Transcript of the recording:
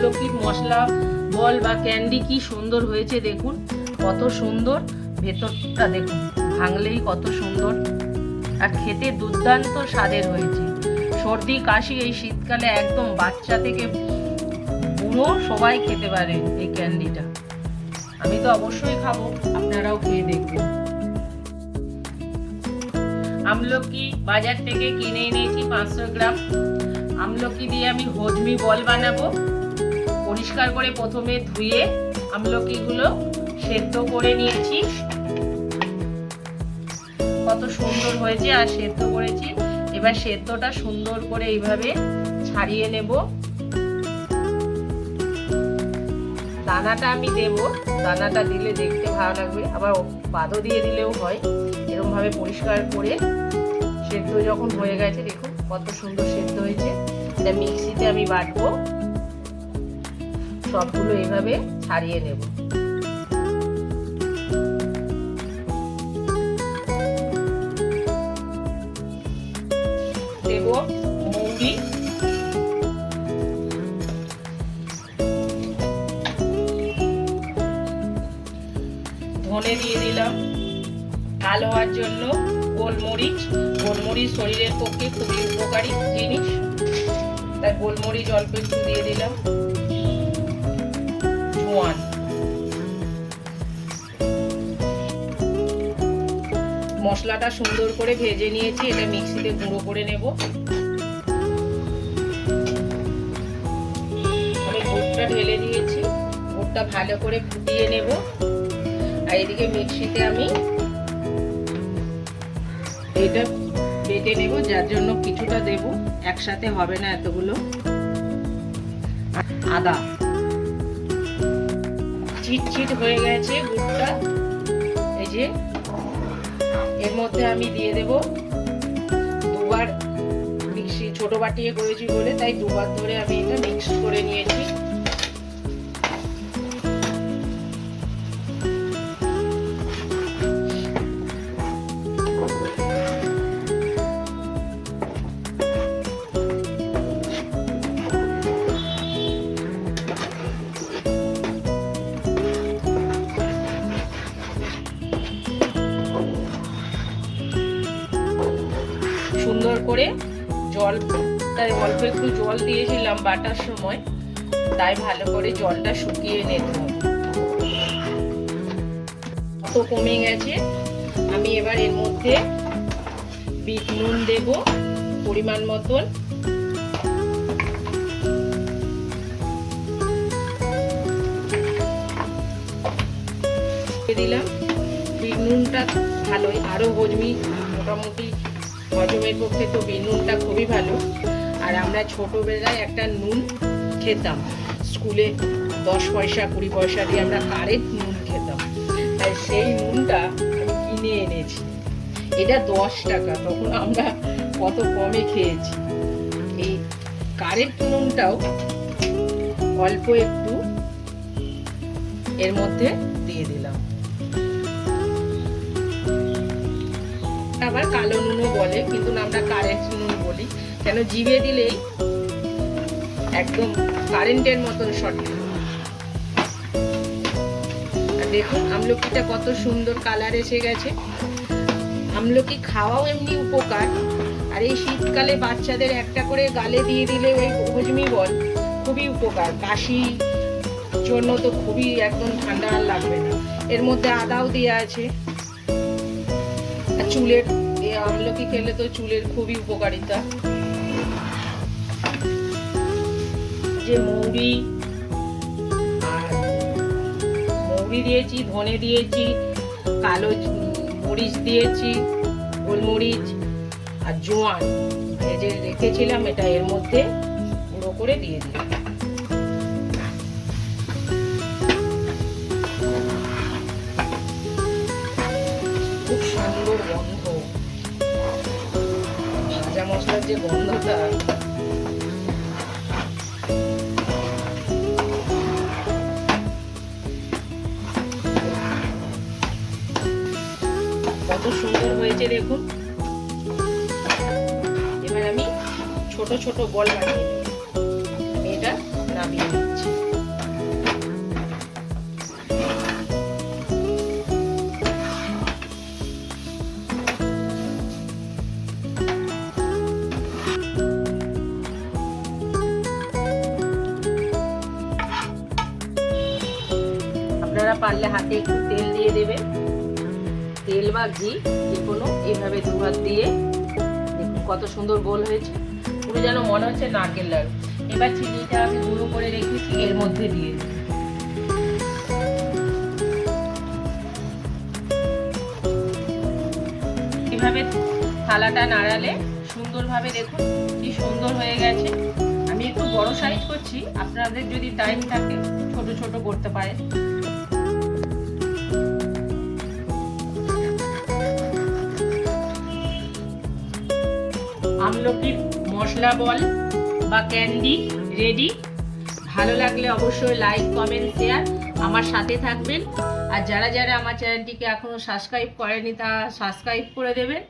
আমলকির মশলা বল বা ক্যান্ডি কি সুন্দর হয়েছে দেখুন। কত সুন্দর। ভেতরটা দেখুন, ভাঙলেই কত সুন্দর। আর খেতে দুর্দান্ত স্বাদের হয়েছে। সর্দি, কাশি এই শীতকালে একদম বাচ্চা থেকে বুড়ো সবাই খেতে পারে এই ক্যান্ডিটা। আমি তো অবশ্যই খাব, আপনারাও খেয়ে দেখবেন। আমলকি বাজার থেকে কিনে এনেছি পাঁচশো গ্রাম। আমলকি দিয়ে আমি হজমি বল বানাবো। পরিষ্কার করে প্রথমে ধুয়ে আমলকিগুলো সেদ্ধ করে নিয়েছি। কত সুন্দর হয়েছে আর সেদ্ধ করেছি। এবার সেদ্ধটা সুন্দর করে এইভাবে ছাড়িয়ে নেব। দানাটা আমি দেব। দানাটা দিলে দেখতে ভালো লাগবে। আবার বাদও দিয়ে দিলেও হয়। এরকমভাবে পরিষ্কার করে সেদ্ধ যখন হয়ে গেছে, দেখুন কত সুন্দর সেদ্ধ হয়েছে। এটা মিক্সিতে আমি বাটবো। সবগুলো এইভাবে ছাড়িয়ে নেব। দেব মৌরি। ধনে দিয়ে দিলাম। ভালো হওয়ার জন্য গোলমরিচ। গোলমরিচ শরীরের পক্ষে খুবই উপকারী জিনিস। তাই গোলমরিচ অল্প একটু দিয়ে দিলাম। জোয়ান মশলাটা সুন্দর করে ভেজে নিয়েছি, এটা মিক্সিতে গুঁড়ো করে নেব। আমি গুড়টা ঢেলে দিয়েছি, গুড়টা ভালো করে ফুটিয়ে নেব। আর এদিকে মিক্সিতে আমি এটা বেটে নেব, যার জন্য কিছুটা দেব, একসাথে হবে না এতগুলো। আদা। চিটচিট হয়ে গেছে গুড়টা। এই যে, এর মধ্যে আমি দিয়ে দেব দুবার মিক্সি, ছোট বাটিয়ে করেছি বলে, তাই দুবার ধরে আমি এটা মিক্স করে নিয়েছি। জল, তাই অল্প একটু জল দিয়েছিলাম বাটার সময়, তাই ভালো করে জলটা শুকিয়ে নিতে হবে কমে গেছে, আমি এবার এর মধ্যে বিট নুন দেব, পরিমাণ মতন। দিলাম, বিট নুনটা ভালোই আরও হজমি মোটামুটি হজমের পক্ষে তো নুনটা খুবই ভালো। আর আমরা ছোটোবেলায় একটা নুন খেতাম। স্কুলে দশ পয়সা, কুড়ি পয়সা দিয়ে আমরা কারেন্ট নুন খেতাম। তাই সেই নুনটা কিনে এনেছি। এটা দশ টাকা, তখন আমরা কত কমে খেয়েছি। এই কারেন্ট নুনটাও অল্প একটু এর মধ্যে দিয়ে দিলাম। আবার কালো বলে, কিন্তু আমরা কারেন্ট নুন বলি। কেন জিভে দিলেই একদম কারেন্টের মতন সঠিক দেখুন, আমলকিটা কত সুন্দর কালার এসে গেছে। আমলকি খাওয়াও এমনি উপকার। আর এই শীতকালে বাচ্চাদের একটা করে গালে দিয়ে দিলে ওই হজমি বল খুবই উপকার। কাশি জন্য তো খুবই একদম ঠান্ডা লাগবে না। এর মধ্যে আদাও দেওয়া আছে। চুলের আমলকি খেলে তো চুলের খুবই উপকারিতা। যে মৌরি মৌরি দিয়েছি, ধনে দিয়েছি, কালো মরিচ দিয়েছি, গোলমরিচ আর জোয়ান। যে রেখেছিলাম, এটা এর মধ্যে গুঁড়ো করে দিয়ে দিই খুব সুন্দর গন্ধ। ভাজা মশলার যে গন্ধটা, কত সুন্দর হয়েছে দেখুন। এবার আমি ছোট ছোট বল বানিয়ে এটা নামিয়ে নিচ্ছি। পারলে হাতে একটু তেল দিয়ে দেবে। তেল বা ঘি যে কোনো এইভাবে দুহাত দিয়ে দেখুন কত সুন্দর গোল হয়েছে। পুরো যেন মনে হচ্ছে নারকেল লাড়ু। এবার চিনিটা আমি গুঁড়ো করে রেখেছি, এর মধ্যে দিয়ে এভাবে থালাটা নাড়ালে সুন্দরভাবে দেখুন কি সুন্দর হয়ে গেছে। আমি একটু বড় সাইজ করছি, আপনাদের যদি টাইম থাকে, ছোট ছোট করতে পারেন। আমলকির মশলা বল বা ক্যান্ডি রেডি। ভালো লাগলে অবশ্যই লাইক, কমেন্ট, শেয়ার আমার সাথে থাকবেন। আর যারা যারা আমার চ্যানেলটিকে এখনও সাবস্ক্রাইব করেনি তা সাবস্ক্রাইব করে দেবেন।